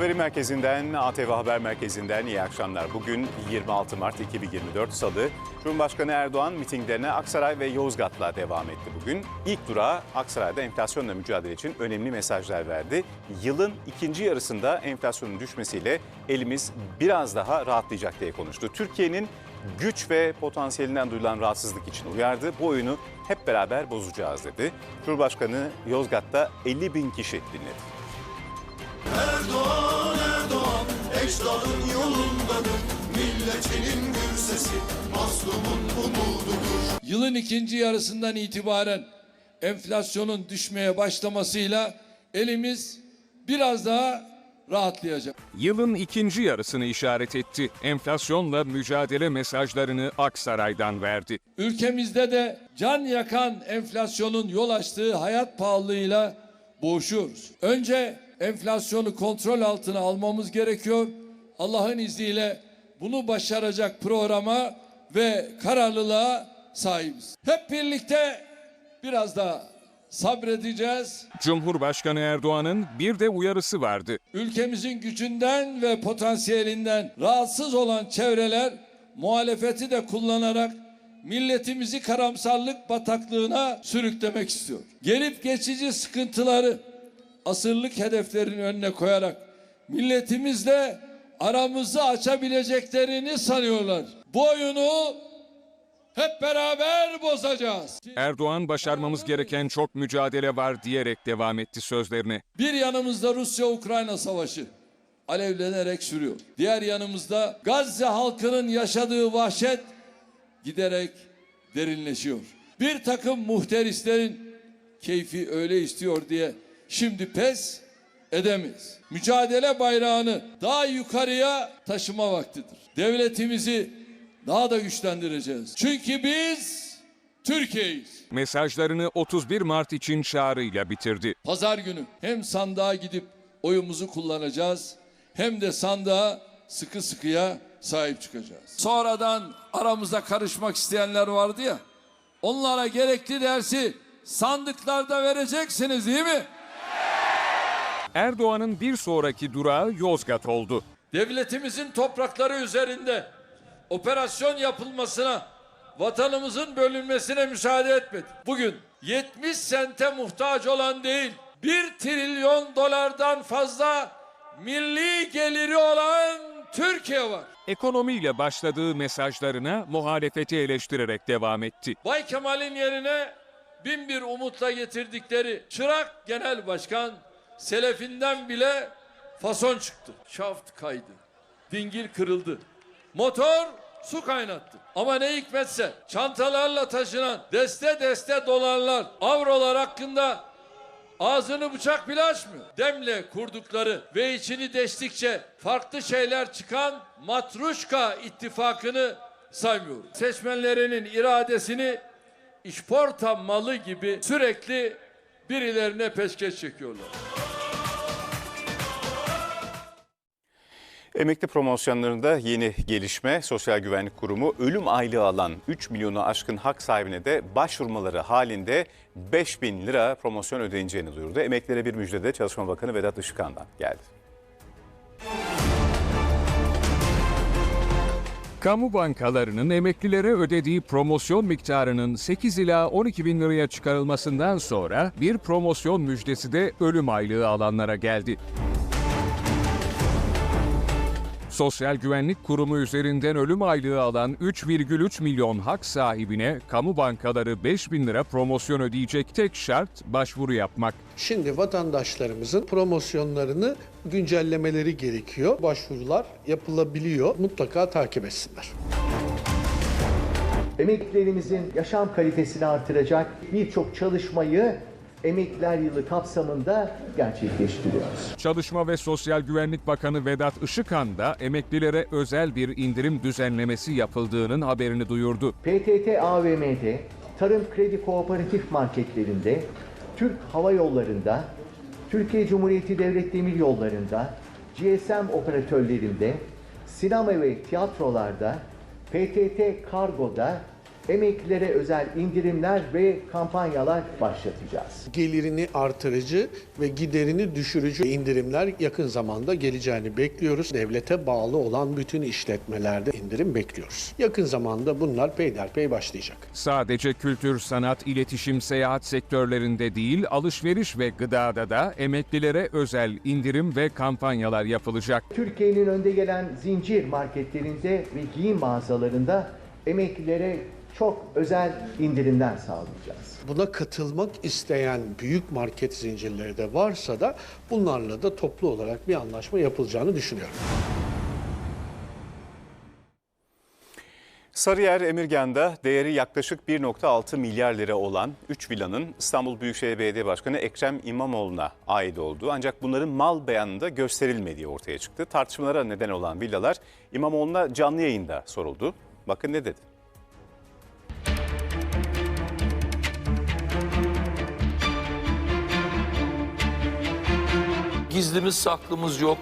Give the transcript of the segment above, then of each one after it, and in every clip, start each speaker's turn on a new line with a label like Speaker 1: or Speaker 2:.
Speaker 1: Haberin merkezinden, ATV Haber Merkezi'nden iyi akşamlar. Bugün 26 Mart 2024 Salı. Cumhurbaşkanı Erdoğan mitinglerine Aksaray ve Yozgat'la devam etti bugün. İlk durağı Aksaray'da enflasyonla mücadele için önemli mesajlar verdi. Yılın ikinci yarısında enflasyonun düşmesiyle elimiz biraz daha rahatlayacak diye konuştu. Türkiye'nin güç ve potansiyelinden duyulan rahatsızlık için uyardı. Bu oyunu hep beraber bozacağız dedi. Cumhurbaşkanı Yozgat'ta 50 bin kişi dinledi.
Speaker 2: Erdoğan Ecdadın yolundadır Milletinin gür sesi mazlumun umududur
Speaker 3: Yılın ikinci yarısından itibaren enflasyonun düşmeye başlamasıyla elimiz biraz daha rahatlayacak.
Speaker 4: Yılın ikinci yarısını işaret etti. Enflasyonla mücadele mesajlarını Aksaray'dan verdi.
Speaker 3: Ülkemizde de can yakan enflasyonun yol açtığı hayat pahalılığıyla boğuşuyoruz. Önce enflasyonu kontrol altına almamız gerekiyor. Allah'ın izniyle bunu başaracak programa ve kararlılığa sahibiz. Hep birlikte biraz daha sabredeceğiz.
Speaker 4: Cumhurbaşkanı Erdoğan'ın bir de uyarısı vardı.
Speaker 3: Ülkemizin gücünden ve potansiyelinden rahatsız olan çevreler muhalefeti de kullanarak milletimizi karamsarlık bataklığına sürüklemek istiyor. Gelip geçici sıkıntıları asırlık hedeflerin önüne koyarak milletimizle aramızı açabileceklerini sanıyorlar. Bu oyunu hep beraber bozacağız.
Speaker 4: Erdoğan başarmamız gereken çok mücadele var diyerek devam etti sözlerine.
Speaker 3: Bir yanımızda Rusya-Ukrayna savaşı alevlenerek sürüyor. Diğer yanımızda Gazze halkının yaşadığı vahşet giderek derinleşiyor. Bir takım muhterislerin keyfi öyle istiyor diye şimdi pes edemeyiz. Mücadele bayrağını daha yukarıya taşıma vaktidir. Devletimizi daha da güçlendireceğiz. Çünkü biz Türkiye'yiz.
Speaker 4: Mesajlarını 31 Mart için çağrıyla bitirdi.
Speaker 3: Pazar günü hem sandığa gidip oyumuzu kullanacağız hem de sandığa sıkı sıkıya sahip çıkacağız. Sonradan aramızda karışmak isteyenler vardı ya. Onlara gerekli dersi sandıklarda vereceksiniz değil mi?
Speaker 4: Erdoğan'ın bir sonraki durağı Yozgat oldu.
Speaker 3: Devletimizin toprakları üzerinde operasyon yapılmasına, vatanımızın bölünmesine müsaade etmedi. Bugün 70 sente muhtaç olan değil, 1 trilyon dolardan fazla milli geliri olan Türkiye var.
Speaker 4: Ekonomiyle başladığı mesajlarına muhalefeti eleştirerek devam etti.
Speaker 3: Bay Kemal'in yerine bin bir umutla getirdikleri Çırak Genel Başkan Selefinden bile fason çıktı. Şaft kaydı. Dingil kırıldı. Motor su kaynattı. Ama ne hikmetse çantalarla taşınan deste deste dolarlar, avrolar hakkında ağzını bıçak bile açmıyor. Demle kurdukları ve içini deştikçe farklı şeyler çıkan Matruşka ittifakını saymıyorum. Seçmenlerinin iradesini işporta malı gibi sürekli birilerine peşkeş çekiyorlar.
Speaker 1: Emekli promosyonlarında yeni gelişme Sosyal Güvenlik Kurumu ölüm aylığı alan 3 milyonu aşkın hak sahibine de başvurmaları halinde 5 bin lira promosyon ödeneceğini duyurdu. Emeklilere bir müjde de Çalışma Bakanı Vedat Işıkhan'dan geldi.
Speaker 4: Kamu bankalarının emeklilere ödediği promosyon miktarının 8 ila 12 bin liraya çıkarılmasından sonra bir promosyon müjdesi de ölüm aylığı alanlara geldi. Sosyal Güvenlik Kurumu üzerinden ölüm aylığı alan 3,3 milyon hak sahibine kamu bankaları 5 bin lira promosyon ödeyecek tek şart başvuru yapmak.
Speaker 5: Şimdi vatandaşlarımızın promosyonlarını güncellemeleri gerekiyor. Başvurular yapılabiliyor. Mutlaka takip etsinler.
Speaker 6: Emeklilerimizin yaşam kalitesini artıracak birçok çalışmayı Emekliler Yılı kapsamında gerçekleştiriyoruz.
Speaker 4: Çalışma ve Sosyal Güvenlik Bakanı Vedat Işıkhan da emeklilere özel bir indirim düzenlemesi yapıldığının haberini duyurdu.
Speaker 6: PTT AVM'de, Tarım Kredi Kooperatif marketlerinde, Türk Hava Yolları'nda, Türkiye Cumhuriyeti Devlet Demir Yolları'nda, GSM operatörlerinde, sinema ve tiyatrolarda, PTT Kargo'da, emeklilere özel indirimler ve kampanyalar başlatacağız.
Speaker 5: Gelirini artırıcı ve giderini düşürücü indirimler yakın zamanda geleceğini bekliyoruz. Devlete bağlı olan bütün işletmelerde indirim bekliyoruz. Yakın zamanda bunlar peyderpey başlayacak.
Speaker 4: Sadece kültür, sanat, iletişim, seyahat sektörlerinde değil, alışveriş ve gıdada da emeklilere özel indirim ve kampanyalar yapılacak.
Speaker 6: Türkiye'nin önde gelen zincir marketlerinde ve giyim mağazalarında emeklilere çok özel indirimler sağlayacağız.
Speaker 5: Buna katılmak isteyen büyük market zincirleri de varsa da bunlarla da toplu olarak bir anlaşma yapılacağını düşünüyorum.
Speaker 1: Sarıyer Emirgan'da değeri yaklaşık 1.6 milyar lira olan 3 villanın İstanbul Büyükşehir Belediye Başkanı Ekrem İmamoğlu'na ait olduğu ancak bunların mal beyanında gösterilmediği ortaya çıktı. Tartışmalara neden olan villalar İmamoğlu'na canlı yayında soruldu. Bakın ne dedi.
Speaker 7: Gizlimiz saklımız yok.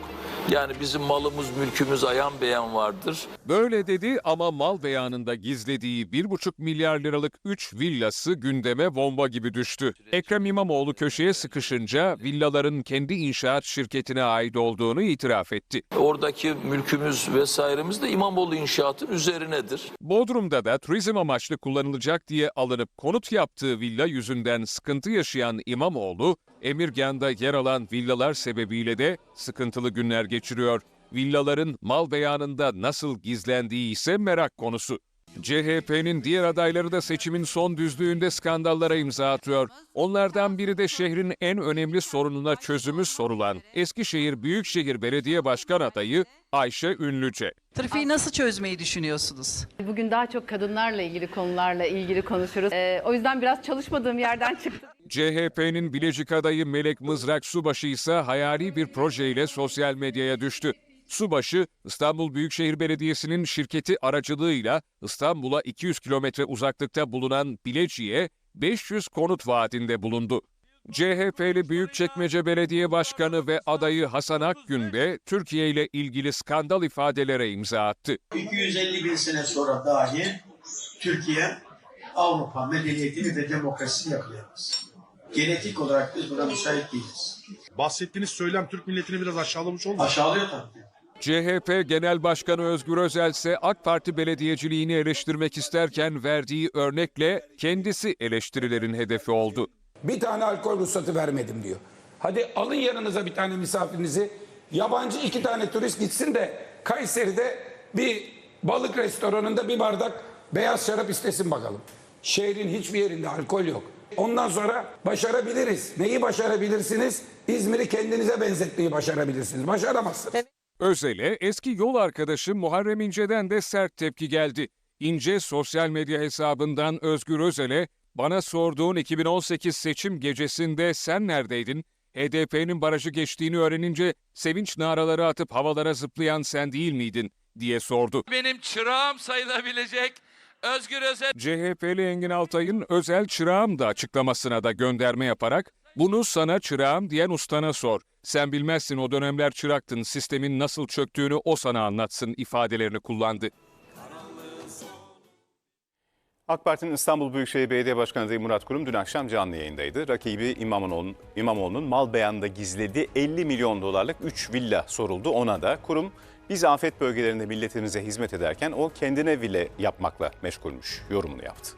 Speaker 7: Yani bizim malımız, mülkümüz ayan beyan vardır.
Speaker 4: Böyle dedi ama mal beyanında gizlediği 1,5 milyar liralık 3 villası gündeme bomba gibi düştü. Ekrem İmamoğlu köşeye sıkışınca villaların kendi inşaat şirketine ait olduğunu itiraf etti.
Speaker 7: Oradaki mülkümüz vesairemiz de İmamoğlu inşaatın üzerinedir.
Speaker 4: Bodrum'da da turizm amaçlı kullanılacak diye alınıp konut yaptığı villa yüzünden sıkıntı yaşayan İmamoğlu, Emirgan'da yer alan villalar sebebiyle de sıkıntılı günler geçiriyor. Villaların mal beyanında nasıl gizlendiği ise merak konusu. CHP'nin diğer adayları da seçimin son düzlüğünde skandallara imza atıyor. Onlardan biri de şehrin en önemli sorununa çözümü sorulan Eskişehir Büyükşehir Belediye Başkan adayı Ayşe Ünlüce.
Speaker 8: Trafiği nasıl çözmeyi düşünüyorsunuz?
Speaker 9: Bugün daha çok kadınlarla ilgili konularla ilgili konuşuruz. Ee, o yüzden biraz çalışmadığım yerden çıktım.
Speaker 4: CHP'nin Bilecik adayı Melek Mızrak Subaşı ise hayali bir projeyle sosyal medyaya düştü. Subaşı, İstanbul Büyükşehir Belediyesi'nin şirketi aracılığıyla İstanbul'a 200 kilometre uzaklıkta bulunan Bilecik'e 500 konut vaadinde bulundu. CHP'li Büyükçekmece Belediye Başkanı ve adayı Hasan Akgün de Türkiye ile ilgili skandal ifadelere imza attı.
Speaker 10: 250 bin sene sonra dahi Türkiye Avrupa medeniyetini ve demokrasisini yakalayamaz. Genetik olarak biz buna müsait değiliz.
Speaker 11: Bahsettiğiniz söylem Türk milletini biraz aşağılamış olmuyor.
Speaker 10: Aşağılıyor tabii.
Speaker 4: CHP Genel Başkanı Özgür Özel ise AK Parti belediyeciliğini eleştirmek isterken verdiği örnekle kendisi eleştirilerin hedefi oldu.
Speaker 12: Bir tane alkol ruhsatı vermedim diyor. Hadi alın yanınıza bir tane misafirinizi. Yabancı iki tane turist gitsin de Kayseri'de bir balık restoranında bir bardak beyaz şarap istesin bakalım. Şehrin hiçbir yerinde alkol yok. Ondan sonra başarabiliriz. Neyi başarabilirsiniz? İzmir'i kendinize benzetmeyi başarabilirsiniz. Başaramazsınız.
Speaker 4: Özel'e eski yol arkadaşı Muharrem İnce'den de sert tepki geldi. İnce sosyal medya hesabından Özgür Özel'e bana sorduğun 2018 seçim gecesinde sen neredeydin? HDP'nin barajı geçtiğini öğrenince sevinç naraları atıp havalara zıplayan sen değil miydin diye sordu.
Speaker 3: Benim çırağım sayılabilecek Özgür Özel
Speaker 4: CHP'li Engin Altay'ın özel çırağım da açıklamasına da gönderme yaparak bunu sana çırağım diyen ustana sor. Sen bilmezsin o dönemler çıraktın sistemin nasıl çöktüğünü o sana anlatsın ifadelerini kullandı.
Speaker 1: AK Parti'nin İstanbul Büyükşehir Belediye Başkanı adayı Murat Kurum dün akşam canlı yayındaydı. Rakibi İmamoğlu'nun, İmamoğlu'nun mal beyanında gizlediği 50 milyon dolarlık 3 villa soruldu ona da. Kurum biz afet bölgelerinde milletimize hizmet ederken o kendine villa yapmakla meşgulmüş yorumunu yaptı.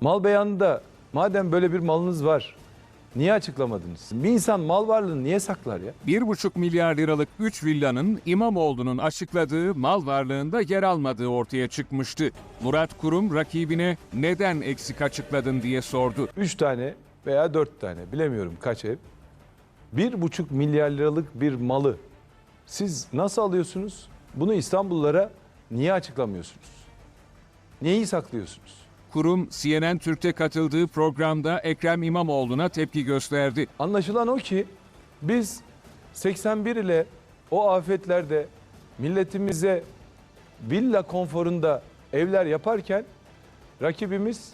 Speaker 13: Mal beyanında madem böyle bir malınız var niye açıklamadınız? Bir insan mal varlığını niye saklar ya?
Speaker 4: 1,5 milyar liralık 3 villanın İmamoğlu'nun açıkladığı mal varlığında yer almadığı ortaya çıkmıştı. Murat Kurum rakibine neden eksik açıkladın diye sordu.
Speaker 13: 3 tane veya 4 tane bilemiyorum kaç ev. 1,5 milyar liralık bir malı siz nasıl alıyorsunuz? Bunu İstanbullulara niye açıklamıyorsunuz? Neyi saklıyorsunuz?
Speaker 4: Kurum CNN Türk'te katıldığı programda Ekrem İmamoğlu'na tepki gösterdi.
Speaker 13: Anlaşılan o ki biz 81 ile o afetlerde milletimize villa konforunda evler yaparken rakibimiz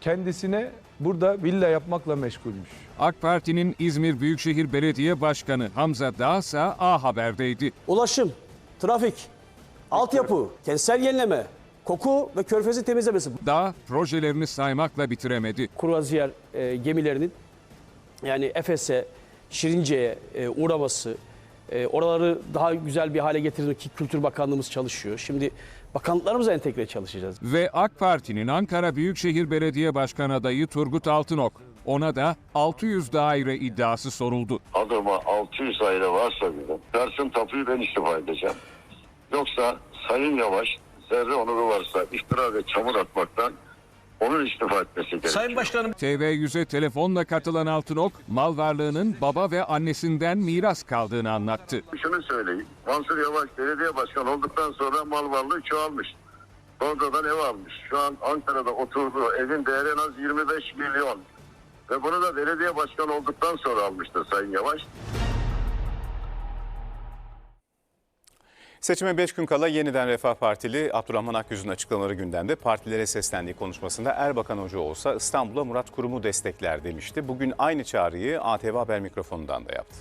Speaker 13: kendisine burada villa yapmakla meşgulmüş.
Speaker 4: AK Parti'nin İzmir Büyükşehir Belediye Başkanı Hamza Dağsa A Haber'deydi.
Speaker 14: Ulaşım, trafik, altyapı, kentsel yenileme, koku ve körfezi temizlemesi.
Speaker 4: Dağ projelerini saymakla bitiremedi.
Speaker 14: Kruvaziyer e, gemilerinin yani Efes'e, Şirince'ye e, uğraması, e, oraları daha güzel bir hale getirmek ki Kültür Bakanlığımız çalışıyor. Şimdi bakanlıklarımızla entegre çalışacağız.
Speaker 4: Ve AK Parti'nin Ankara Büyükşehir Belediye Başkanı adayı Turgut Altınok. Ona da 600 daire iddiası soruldu.
Speaker 15: Adama 600 aile varsa bile dersin tapuyu ben istifa edeceğim. Yoksa Sayın Yavaş zerre onuru varsa iftira ve çamur atmaktan onun istifa etmesi gerekiyor.
Speaker 14: Sayın Başkanım
Speaker 4: TV100'e telefonla katılan Altınok, mal varlığının baba ve annesinden miras kaldığını anlattı.
Speaker 15: Şunu söyleyeyim. Mansur Yavaş belediye başkanı olduktan sonra mal varlığı çoğalmış. Sonradan ev almış. Şu an Ankara'da oturduğu evin değeri en az 25 milyon. Ve bunu da belediye başkanı olduktan sonra almıştır Sayın Yavaş.
Speaker 1: Seçime 5 gün kala yeniden Refah Partili Abdurrahman Akyüz'ün açıklamaları gündemde. Partilere seslendiği konuşmasında Erbakan Hoca olsa İstanbul'a Murat Kurum'u destekler demişti. Bugün aynı çağrıyı ATV Haber mikrofonundan da yaptı.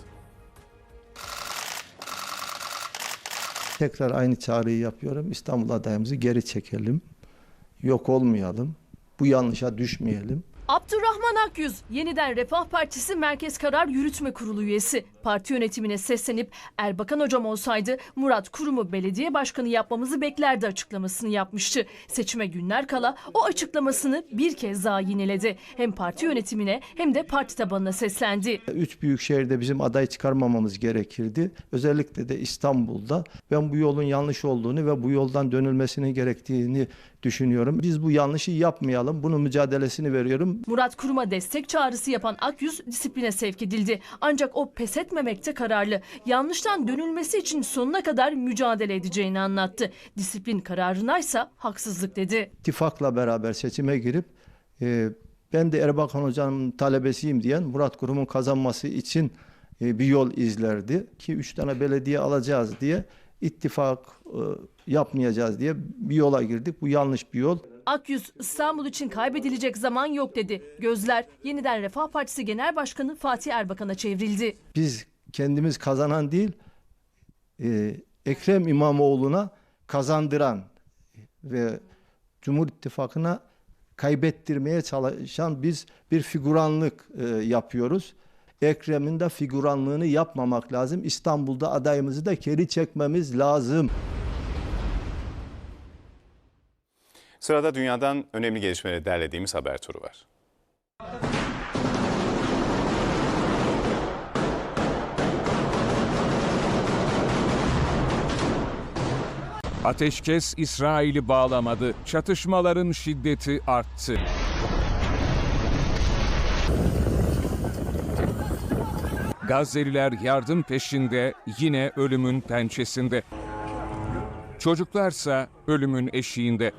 Speaker 16: Tekrar aynı çağrıyı yapıyorum. İstanbul adayımızı geri çekelim. Yok olmayalım. Bu yanlışa düşmeyelim.
Speaker 17: Abdurrahman Akyüz, yeniden Refah Partisi Merkez Karar Yürütme Kurulu üyesi. Parti yönetimine seslenip Erbakan hocam olsaydı Murat Kurum'u belediye başkanı yapmamızı beklerdi açıklamasını yapmıştı. Seçime günler kala o açıklamasını bir kez daha yineledi. Hem parti yönetimine hem de parti tabanına seslendi.
Speaker 16: Üç büyük şehirde bizim aday çıkarmamamız gerekirdi. Özellikle de İstanbul'da. Ben bu yolun yanlış olduğunu ve bu yoldan dönülmesini gerektiğini düşünüyorum. Biz bu yanlışı yapmayalım. Bunun mücadelesini veriyorum.
Speaker 17: Murat Kurum'a destek çağrısı yapan Akyüz disipline sevk edildi. Ancak o pes etmemekte kararlı. Yanlıştan dönülmesi için sonuna kadar mücadele edeceğini anlattı. Disiplin kararınaysa haksızlık dedi.
Speaker 16: İttifakla beraber seçime girip e, ben de Erbakan Hoca'nın talebesiyim diyen Murat Kurum'un kazanması için e, bir yol izlerdi. Ki üç tane belediye alacağız diye ittifak e, yapmayacağız diye bir yola girdik. Bu yanlış bir yol.
Speaker 17: Akyüz İstanbul için kaybedilecek zaman yok dedi. Gözler yeniden Refah Partisi Genel Başkanı Fatih Erbakan'a çevrildi.
Speaker 16: Biz kendimiz kazanan değil, e, Ekrem İmamoğlu'na kazandıran ve Cumhur İttifakı'na kaybettirmeye çalışan biz bir figuranlık e, yapıyoruz. Ekrem'in de figuranlığını yapmamak lazım. İstanbul'da adayımızı da geri çekmemiz lazım.
Speaker 1: Sırada dünyadan önemli gelişmeleri derlediğimiz haber turu var.
Speaker 4: Ateşkes İsrail'i bağlamadı. Çatışmaların şiddeti arttı. Gazze'liler yardım peşinde yine ölümün pençesinde. Çocuklarsa ölümün eşiğinde.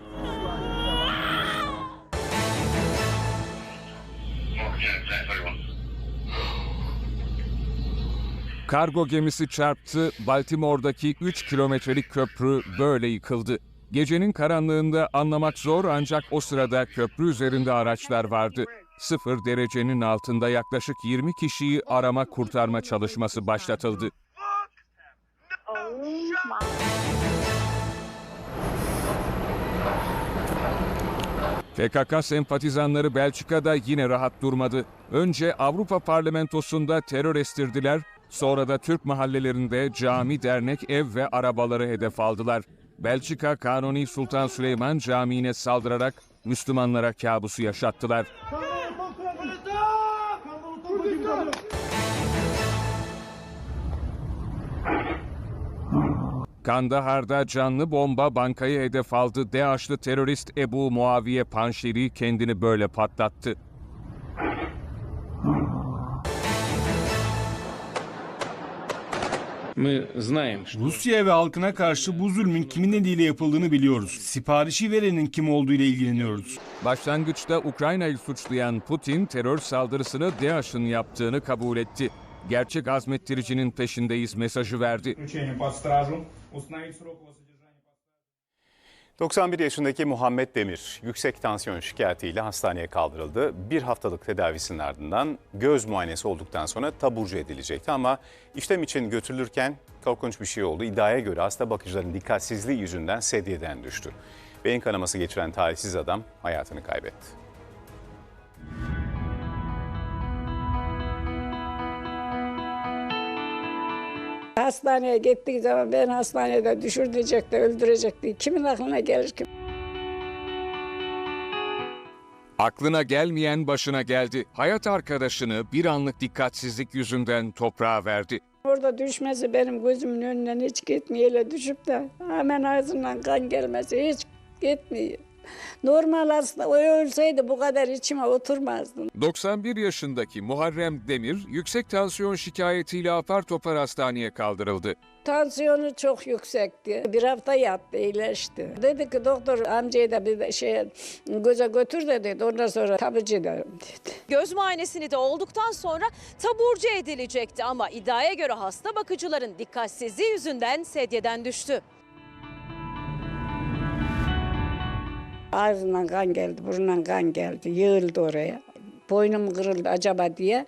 Speaker 4: Kargo gemisi çarptı, Baltimore'daki 3 kilometrelik köprü böyle yıkıldı. Gecenin karanlığında anlamak zor ancak o sırada köprü üzerinde araçlar vardı. Sıfır derecenin altında yaklaşık 20 kişiyi arama kurtarma çalışması başlatıldı. PKK sempatizanları Belçika'da yine rahat durmadı. Önce Avrupa Parlamentosu'nda terör estirdiler, sonra da Türk mahallelerinde cami, dernek, ev ve arabaları hedef aldılar. Belçika Kanuni Sultan Süleyman Camii'ne saldırarak Müslümanlara kabusu yaşattılar. Kandahar'da canlı bomba bankayı hedef aldı. DAEŞ'lı terörist Ebu Muaviye Panşeri kendini böyle patlattı.
Speaker 18: Rusya ve halkına karşı bu zulmün kimin eliyle yapıldığını biliyoruz. Siparişi verenin kim olduğu ile ilgileniyoruz.
Speaker 4: Başlangıçta Ukrayna'yı suçlayan Putin terör saldırısını DAEŞ'ın yaptığını kabul etti. Gerçek azmettiricinin peşindeyiz mesajı verdi.
Speaker 1: 91 yaşındaki Muhammed Demir yüksek tansiyon şikayetiyle hastaneye kaldırıldı. Bir haftalık tedavisinin ardından göz muayenesi olduktan sonra taburcu edilecekti ama işlem için götürülürken korkunç bir şey oldu. İddiaya göre hasta bakıcıların dikkatsizliği yüzünden sedyeden düştü. Beyin kanaması geçiren talihsiz adam hayatını kaybetti.
Speaker 19: Hastaneye gittiği zaman ben hastanede düşürecekti, öldürecekti. Kimin aklına gelir ki?
Speaker 4: Aklına gelmeyen başına geldi. Hayat arkadaşını bir anlık dikkatsizlik yüzünden toprağa verdi.
Speaker 19: Orada düşmesi benim gözümün önünden hiç gitmiyor. Öyle düşüp de hemen ağzından kan gelmesi hiç gitmiyor. Normal hasta o ölseydi bu kadar içime oturmazdı.
Speaker 4: 91 yaşındaki Muharrem Demir yüksek tansiyon şikayetiyle apar topar hastaneye kaldırıldı.
Speaker 19: Tansiyonu çok yüksekti. Bir hafta yattı, iyileşti. Dedi ki doktor amcayı da bir şey göze götür de dedi. Ondan sonra tabici ederim dedi.
Speaker 20: Göz muayenesini de olduktan sonra taburcu edilecekti ama iddiaya göre hasta bakıcıların dikkatsizliği yüzünden sedyeden düştü.
Speaker 19: Ağzından kan geldi, burnundan kan geldi. Yığıldı oraya. Boynum kırıldı acaba diye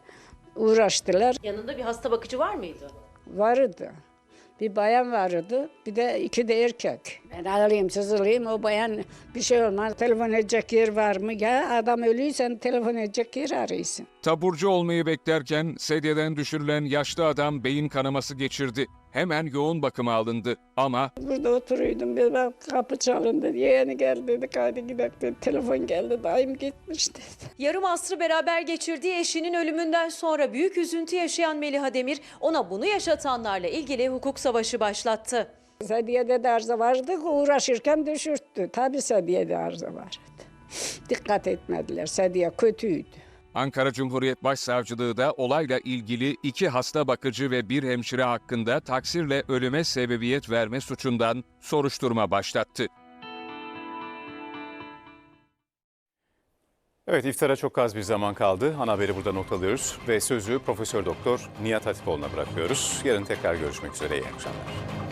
Speaker 19: uğraştılar.
Speaker 20: Yanında bir hasta bakıcı var mıydı?
Speaker 19: Vardı. Bir bayan vardı, bir de iki de erkek. Ben ağlayayım, sızılayım, o bayan bir şey olmaz. Telefon edecek yer var mı? Ya adam ölüysen telefon edecek yer arıyorsun.
Speaker 4: Taburcu olmayı beklerken sedyeden düşürülen yaşlı adam beyin kanaması geçirdi. Hemen yoğun bakıma alındı ama
Speaker 19: Burada oturuyordum, bir bak kapı çalındı. Yeğeni geldi dedi, hadi gidelim dedi. Telefon geldi, dayım gitmiş dedi.
Speaker 20: Yarım asrı beraber geçirdiği eşinin ölümünden sonra büyük üzüntü yaşayan Meliha Demir ona bunu yaşatanlarla ilgili hukuk savaşı başlattı.
Speaker 19: Sediye'de de arıza vardı, uğraşırken düşürttü. Tabii Sediye'de arıza vardı. Dikkat etmediler, Sediye kötüydü.
Speaker 4: Ankara Cumhuriyet Başsavcılığı da olayla ilgili iki hasta bakıcı ve bir hemşire hakkında taksirle ölüme sebebiyet verme suçundan soruşturma başlattı.
Speaker 1: Evet iftara çok az bir zaman kaldı. Ana haberi burada not alıyoruz ve sözü Profesör Doktor Nihat Hatipoğlu'na bırakıyoruz. Yarın tekrar görüşmek üzere. İyi akşamlar.